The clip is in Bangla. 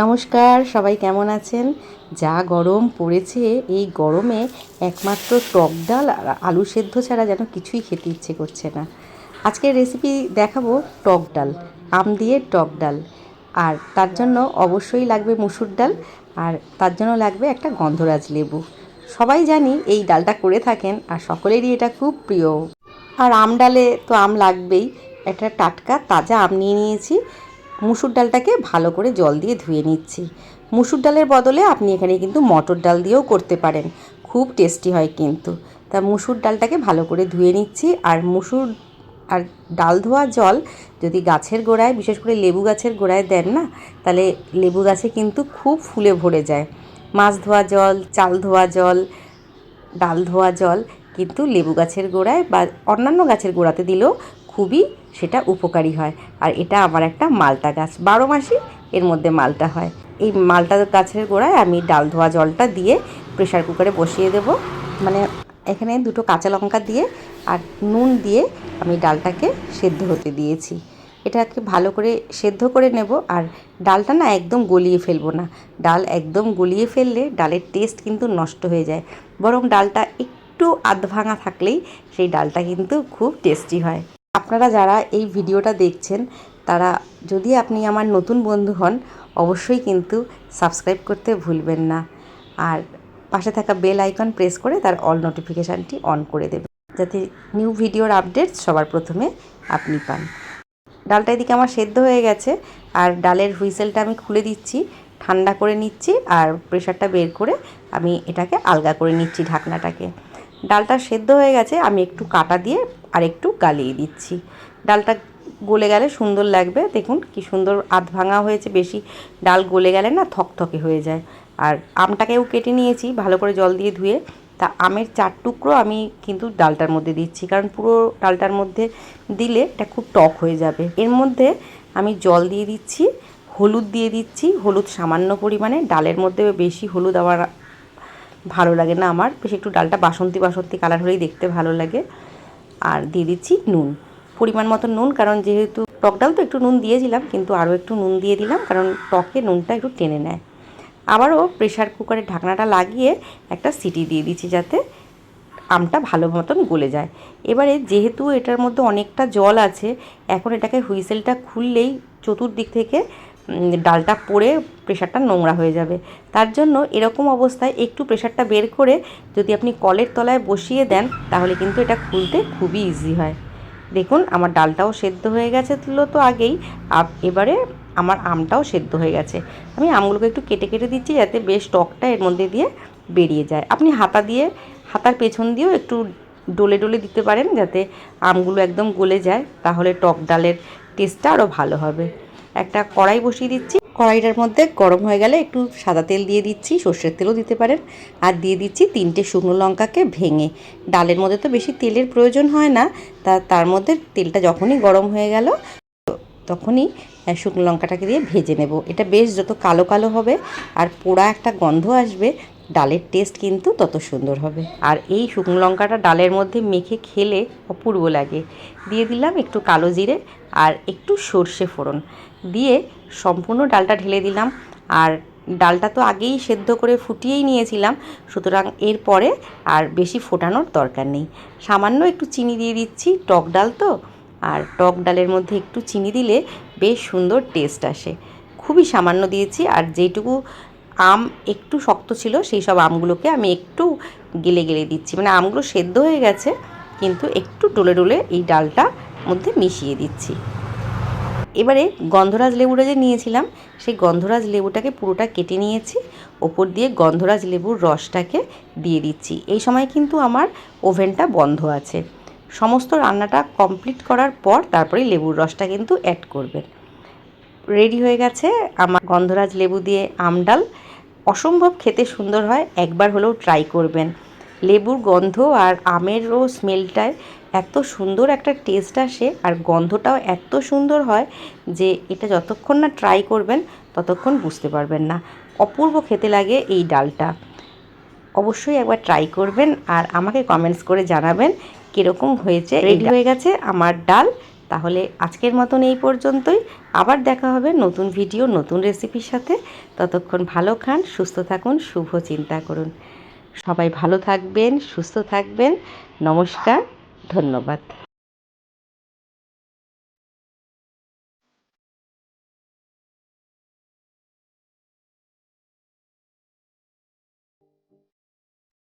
নমস্কার, সবাই কেমন আছেন? যা গরম পড়েছে, এই গরমে একমাত্র টক ডাল আর আলু সেদ্ধ ছাড়া যেন কিছুই খেতে ইচ্ছে করছে না। আজকের রেসিপি দেখাবো টক ডাল, আম দিয়ে টক ডাল। আর তার জন্য অবশ্যই লাগবে মুসুর ডাল আর তার জন্য লাগবে একটা গন্ধরাজ লেবু। সবাই জানি এই ডালটা করে থাকেন আর সকলেরই এটা খুব প্রিয়। আর আম ডালে তো আম লাগবেই। একটা টাটকা, তাজা আম নিয়ে নিয়েছি। মুসুর ডালটাকে ভালো করে জল দিয়ে ধুয়ে নিচ্ছি। মুসুর ডালের বদলে আপনি এখানে কিন্তু মটর ডাল দিয়েও করতে পারেন। খুব টেস্টি হয় কিন্তু। তা মুসুর ডালটাকে ভালো করে ধুয়ে নিচ্ছি আর মুসুর আর ডাল ধোয়া জল যদি গাছের গোড়ায়, বিশেষ করে লেবু গাছের গোড়ায় দেন না, তাহলে লেবু গাছে কিন্তু খুব ফুলে ভরে যায়। মাছ ধোয়া জল, চাল ধোয়া জল, ডাল ধোয়া জল কিন্তু লেবু গাছের গোড়ায় বা অন্যান্য গাছের গোড়াতে দিলেও খুবই সেটা উপকারী হয়। আর এটা আমার একটা মালটা গাছ। বারো মাসই এর মধ্যে মালটা হয়। এই মালটা গাছের গোড়ায় আমি ডাল ধোয়া জলটা দিয়ে প্রেশার কুকারে বসিয়ে দেব। মানে এখানে দুটো কাঁচা লঙ্কা দিয়ে আর নুন দিয়ে আমি ডালটাকে সেদ্ধ হতে দিয়েছি। এটাকে ভালো করে সেদ্ধ করে নেব। আর ডালটা না একদম গলিয়ে ফেলব না। ডাল একদম গলিয়ে ফেললে ডালের টেস্ট কিন্তু নষ্ট হয়ে যায়। বরং ডালটা একটু আধ ভাঙা থাকলেই সেই ডালটা কিন্তু খুব টেস্টি হয়। আপনারা যারা এই ভিডিওটা দেখছেন, তারা যদি আপনি আমার নতুন বন্ধু হন, অবশ্যই কিন্তু সাবস্ক্রাইব করতে ভুলবেন না। আর পাশে থাকা বেল আইকন প্রেস করে তার অল নোটিফিকেশানটি অন করে দেবেন, যাতে নিউ ভিডিওর আপডেট সবার প্রথমে আপনি পান। ডালটা এদিকে আমার সেদ্ধ হয়ে গেছে, আর ডালের হুইসেলটা আমি খুলে দিচ্ছি, ঠান্ডা করে নিচ্ছি, আর প্রেশারটা বের করে আমি এটাকে আলগা করে নিচ্ছি ঢাকনাটাকে। ডালটা সেদ্ধ হয়ে গেছে, আমি একটু কাটা দিয়ে আর একটু গালিয়ে দিচ্ছি। ডালটা গলে গেলে সুন্দর লাগবে। দেখুন কি সুন্দর আধ ভাঙা হয়েছে, বেশি ডাল গলে গেলে না থকথকে হয়ে যায়। আর আমটাকেও কেটে নিয়েছি, ভালো করে জল দিয়ে ধুয়ে। তা আমের চার টুকরো আমি কিন্তু ডালটার মধ্যে দিচ্ছি, কারণ পুরো ডালটার মধ্যে দিলে এটা খুব টক হয়ে যাবে। এর মধ্যে আমি জল দিয়ে দিচ্ছি, হলুদ দিয়ে দিচ্ছি, হলুদ সামান্য পরিমাণে। ডালের মধ্যে বেশি হলুদ আবার ভালো লাগে না আমার। বেশি একটু ডালটা বাসন্তী বাসন্তী কালার হলেই দেখতে ভালো লাগে। আর দিয়ে দিচ্ছি নুন। পরিমাণ মতো নুন, কারণ যেহেতু টক ডাল তো একটু নুন দিয়েছিলাম, কিন্তু আরও একটু নুন দিয়ে দিলাম, কারণ টকে নুনটা একটু টেনে নেয়। আবারও প্রেশার কুকারের ঢাকনাটা লাগিয়ে একটা সিটি দিয়ে দিচ্ছি যাতে আমটা ভালো মতন গলে যায়। এবারে যেহেতু এটার মধ্যে অনেকটা জল আছে, এখন এটাকে হুইসেলটা খুললেই চতুর্দিক থেকে ডালটা পড়ে প্রেশারটা নোংরা হয়ে যাবে। তার জন্য এরকম অবস্থায় একটু প্রেশারটা বের করে যদি আপনি কলের তলায় বসিয়ে দেন, তাহলে কিন্তু এটা খুলতে খুবই ইজি হয়। দেখুন, আমার ডালটাও সেদ্ধ হয়ে গেছে তো আগেই এবারে আমার আমটাও সেদ্ধ হয়ে গেছে। আমি আমগুলোকে একটু কেটে কেটে দিচ্ছি যাতে বেশ টকটা এর মধ্যে দিয়ে বেরিয়ে যায়। আপনি হাতা দিয়ে, হাতার পেছন দিয়েও একটু ডলে ডলে দিতে পারেন যাতে আমগুলো একদম গলে যায়, তাহলে টক ডালের টেস্টটা আরও ভালো হবে। একটা কড়াই বসিয়ে দিচ্ছি। কড়াইটার মধ্যে গরম হয়ে গেলে একটু সাদা তেল দিয়ে দিচ্ছি, সর্ষের তেলও দিতে পারেন। আর দিয়ে দিচ্ছি তিনটে শুকনো লঙ্কাকে ভেঙে। ডালের মধ্যে তো বেশি তেলের প্রয়োজন হয় না, তা তার মধ্যে তেলটা যখনই গরম হয়ে গেল, তখনই শুকনো লঙ্কাটাকে দিয়ে ভেজে নেব। এটা বেশ যত কালো কালো হবে আর পোড়া একটা গন্ধ আসবে, ডালের টেস্ট কিন্তু তত সুন্দর হবে। আর এই শুকনো লঙ্কাটা ডালের মধ্যে মেখে খেলে অপূর্ব লাগে। দিয়ে দিলাম একটু কালো জিরে আর একটু সর্ষে ফোড়ন। দিয়ে সম্পূর্ণ ডালটা ঢেলে দিলাম। আর ডালটা তো আগেই সেদ্ধ করে ফুটিয়েই নিয়েছিলাম। সুতরাং এরপরে আর বেশি ফোটানোর দরকার নেই। সামান্য একটু চিনি দিয়ে দিচ্ছি, টক ডাল তো। আর টক ডালের মধ্যে একটু চিনি দিলে বেশ সুন্দর টেস্ট আসে। খুবই সামান্য দিয়েছি আর যেটুকু আম একটু শক্ত ছিল সেই সব আমগুলোকে আমি একটু গেলে গেলে দিচ্ছি। মানে আমগুলো সেদ্ধ হয়ে গেছে, কিন্তু একটু ডলে ডলে এই ডালটা মধ্যে মিশিয়ে দিচ্ছি। এবারে গন্ধরাজ লেবুটা যে নিয়েছিলাম, সেই গন্ধরাজ লেবুটাকে পুরোটা কেটে নিয়েছি, ওপর দিয়ে গন্ধরাজ লেবুর রসটাকে দিয়ে দিচ্ছি। এই সময় কিন্তু আমার ওভেনটা বন্ধ আছে। সমস্ত রান্নাটা কমপ্লিট করার পর তারপরে লেবুর রসটা কিন্তু অ্যাড করবেন। রেডি হয়ে গেছে আমার গন্ধরাজ লেবু দিয়ে আমডাল অসম্ভব খেতে সুন্দর হয়, একবার হলেও ট্রাই করবেন। লেবুর গন্ধ আর আমেরও স্মেলটায় এত সুন্দর একটা টেস্ট আসে আর গন্ধটাও এত সুন্দর হয় যে এটা যতক্ষণ না ট্রাই করবেন ততক্ষণ বুঝতে পারবেন না। অপূর্ব খেতে লাগে এই ডালটা। অবশ্যই একবার ট্রাই করবেন আর আমাকে কমেন্টস করে জানাবেন কীরকম হয়েছে রেডি হয়ে গেছে আমার ডাল। তাহলে আজকের মতন এই পর্যন্তই। আবার দেখা হবে নতুন ভিডিও নতুন রেসিপির সাথে। ততক্ষণ ভালো খান সুস্থ থাকুন শুভ চিন্তা করুন। সবাই ভালো থাকবেন সুস্থ থাকবেন। নমস্কার। ধন্যবাদ।